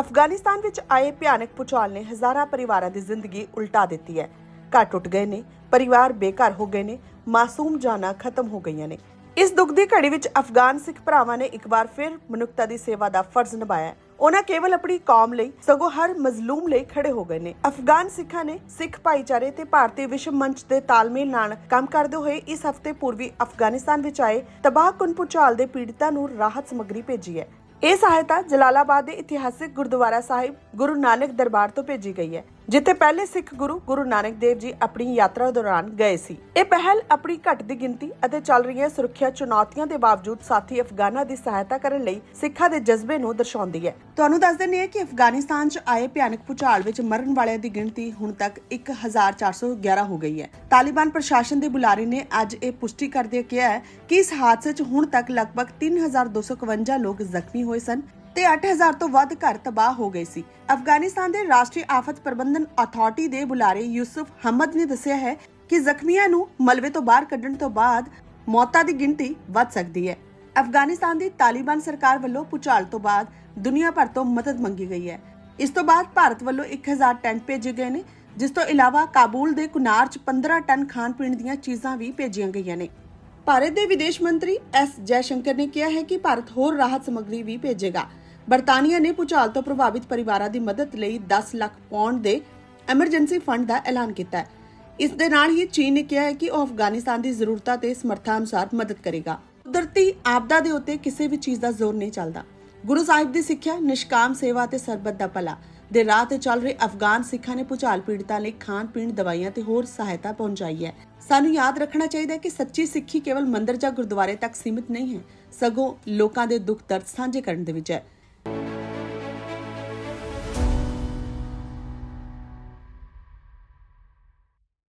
ਅਫਗਾਨਿਸਤਾਨ ਵਿੱਚ ਆਏ ਭਿਆਨਕ ਭੂਚਾਲ ਨੇ ਹਜ਼ਾਰਾਂ ਪਰਿਵਾਰਾਂ ਦੀ ਜ਼ਿੰਦਗੀ ਉਲਟਾ ਦਿੱਤੀ ਹੈ। ਘਰ ਟੁੱਟ ਗਏ ਨੇ, ਪਰਿਵਾਰ ਬੇਘਰ ਹੋ ਗਏ ਨੇ, ਮਾਸੂਮ ਜਾਨਾਂ ਖਤਮ ਹੋ ਗਈਆਂ ਨੇ। ਇਸ ਦੁੱਖ ਦੀ ਘੜੀ ਵਿੱਚ ਅਫਗਾਨ ਸਿੱਖ ਭਰਾਵਾਂ ਨੇ ਇੱਕ ਵਾਰ ਫਿਰ ਮਨੁੱਖਤਾ ਦੀ ਸੇਵਾ ਦਾ ਫਰਜ਼ ਨਿਭਾਇਆ। ਉਹਨਾਂ ਕੇਵਲ ਆਪਣੀ ਕੌਮ ਲਈ, ਸਗੋਂ ਹਰ ਮਜ਼ਲੂਮ ਲਈ ਖੜੇ ਹੋ ਗਏ ਨੇ। ਅਫਗਾਨ ਸਿੱਖਾਂ ਨੇ ਸਿੱਖ ਭਾਈਚਾਰੇ ਤੇ ਭਾਰਤੀ ਵਿਸ਼ਵ ਮੰਚ ਦੇ ਤਾਲਮੇਲ ਨਾਲ ਕੰਮ ਕਰਦੇ ਹੋਏ ਇਸ ਹਫ਼ਤੇ ਪੂਰਬੀ ਅਫਗਾਨਿਸਤਾਨ ਵਿੱਚ ਆਏ ਤਬਾਹਕੁਨ ਭੂਚਾਲ ਦੇ ਪੀੜਤਾਂ ਨੂੰ ਰਾਹਤ ਸਮੱਗਰੀ ਭੇਜੀ ਹੈ। ਇਹ ਸਹਾਇਤਾ ਜਲਾਲਾਬਾਦ ਦੇ ਇਤਿਹਾਸਿਕ ਗੁਰਦੁਆਰਾ ਸਾਹਿਬ ਗੁਰੂ ਨਾਨਕ ਦਰਬਾਰ ਤੋਂ ਭੇਜੀ ਗਈ ਹੈ, ਜਿੱਥੇ ਪਹਿਲੇ ਸਿੱਖ ਗੁਰੂ ਗੁਰੂ ਨਾਨਕ ਦੇਵ ਜੀ ਆਪਣੀ ਯਾਤਰਾ ਦੌਰਾਨ ਗਏ ਸੀ। ਇਹ ਪਹਿਲ ਆਪਣੀ ਘਟਦੀ ਗਿਣਤੀ ਅਤੇ ਚੱਲ ਰਹੀਆਂ ਸੁਰੱਖਿਆ ਚੁਣੌਤੀਆਂ ਦੇ ਬਾਵਜੂਦ ਸਾਥੀ ਅਫਗਾਨਾਂ ਦੀ ਸਹਾਇਤਾ ਕਰਨ ਲਈ ਸਿੱਖਾਂ ਦੇ ਜਜ਼ਬੇ ਨੂੰ ਦਰਸਾਉਂਦੀ ਹੈ। ਤੁਹਾਨੂੰ ਦੱਸ ਦਿੰਦੇ ਹਾਂ ਕਿ ਅਫਗਾਨਿਸਤਾਨ 'ਚ ਆਏ ਭਿਆਨਕ ਭੂਚਾਲ ਵਿੱਚ ਮਰਨ ਵਾਲਿਆਂ ਦੀ ਗਿਣਤੀ ਹੁਣ ਤੱਕ 1411 ਹੋ ਗਈ ਹੈ। ਤਾਲਿਬਾਨ ਪ੍ਰਸ਼ਾਸਨ ਦੇ ਬੁਲਾਰੇ ਨੇ ਅੱਜ ਇਹ ਪੁਸ਼ਟੀ ਕਰਦੇ ਕਿਹਾ ਹੈ ਕਿ ਇਸ ਹਾਦਸੇ 'ਚ ਹੁਣ ਤੱਕ ਲਗਭਗ 3251 ਲੋਕ ਜ਼ਖਮੀ ਹੋਏ ਸਨ ਤੇ 8000 ਤੋਂ ਵੱਧ ਘਰ ਤਬਾਹ ਹੋ ਗਏ ਸੀ। ਅਫਗਾਨਿਸਤਾਨ ਦੇ ਰਾਸ਼ਟਰੀ ਆਫਤ ਪ੍ਰਬੰਧਨ ਅਥਾਰਟੀ ਦੇ ਬੁਲਾਰੇ ਯੂਸਫ ਹਮਦ ਨੇ ਦੱਸਿਆ ਹੈ ਕਿ ਜ਼ਖਮੀਆਂ ਨੂੰ ਮਲਬੇ ਤੋਂ ਬਾਹਰ ਕੱਢਣ ਤੋਂ ਬਾਅਦ ਮੌਤਾਂ ਦੀ ਗਿਣਤੀ ਵੱਧ ਸਕਦੀ ਹੈ। ਅਫਗਾਨਿਸਤਾਨ ਦੀ ਤਾਲਿਬਾਨ ਸਰਕਾਰ ਵੱਲੋਂ ਭੁਚਾਲ ਤੋਂ ਬਾਅਦ ਦੁਨੀਆ ਭਰ ਤੋਂ ਮਦਦ ਮੰਗੀ ਗਈ ਹੈ। ਇਸ ਤੋਂ ਬਾਅਦ ਭਾਰਤ ਵੱਲੋਂ 1000 ਟੈਂਟ ਭੇਜੇ ਗਏ ਨੇ, ਜਿਸ ਤੋਂ ਇਲਾਵਾ ਕਾਬੂਲ ਦੇ ਕੁਨਾਰ 'ਚ 15 ਟਨ ਖਾਣ ਪੀਣ ਦੀਆਂ ਚੀਜ਼ਾਂ ਵੀ ਭੇਜੀਆਂ ਗਈਆਂ ਨੇ। ਭਾਰਤ ਦੇ ਵਿਦੇਸ਼ ਮੰਤਰੀ ਐਸ ਜੈਸ਼ੰਕਰ ਨੇ ਕਿਹਾ ਹੈ ਕਿ ਭਾਰਤ ਹੋਰ ਰਾਹਤ ਸਮੱਗਰੀ ਵੀ ਭੇਜੇਗਾ। ਬਰਤਾਨੀਆ ਨੇ ਭੂਚਾਲ ਤੋਂ ਪ੍ਰਭਾਵਿਤ ਪਰਿਵਾਰਾਂ ਦੀ ਮਦਦ ਲਈ 10 ਲੱਖ ਪੌਂਡ ਦੇ ਐਮਰਜੈਂਸੀ ਫੰਡ ਦਾ ਐਲਾਨ ਕੀਤਾ ਹੈ। ਇਸ ਦੇ ਨਾਲ ਹੀ ਚੀਨ ਨੇ ਕਿਹਾ ਹੈ ਕਿ ਉਹ ਅਫਗਾਨਿਸਤਾਨ ਦੀ ਜ਼ਰੂਰਤਾਂ ਤੇ ਸਮਰੱਥਾ ਅਨੁਸਾਰ ਮਦਦ ਕਰੇਗਾ। ਕੁਦਰਤੀ ਆਪਦਾ ਦੇ ਉੱਤੇ ਕਿਸੇ ਵੀ ਚੀਜ਼ ਦਾ ਜ਼ੋਰ ਨਹੀਂ ਚੱਲਦਾ। ਗੁਰੂ ਸਾਹਿਬ ਦੀ ਸਿੱਖਿਆ, ਨਿਸ਼ਕਾਮ ਸੇਵਾ ਤੇ ਸਰਬੱਤ ਦਾ ਭਲਾ। ਦੇ ਰਾਹ ਤੇ ਚੱਲ ਰਹੇ ਅਫਗਾਨ ਸਿੱਖਾਂ ਨੇ ਭੁਚਾਲ ਪੀੜਤਾਂ ਲਈ ਖਾਣ ਪੀਣ ਦਵਾਈਆਂ ਤੇ ਹੋਰ ਸਹਾਇਤਾ ਪਹੁੰਚਾਈ ਹੈ। ਸਾਨੂੰ ਯਾਦ ਰੱਖਣਾ ਚਾਹੀਦਾ ਹੈ ਕਿ ਸੱਚੀ ਸਿੱਖੀ ਕੇਵਲ ਮੰਦਰ ਜਾਂ ਗੁਰਦੁਆਰੇ ਤੱਕ ਸੀਮਿਤ ਨਹੀਂ ਹੈ। ਸਗੋਂ ਲੋਕਾਂ ਦੇ ਦੁੱਖ ਦਰਦ ਸਾਂਝੇ ਕਰਨ ਦੇ ਵਿੱਚ ਹੈ।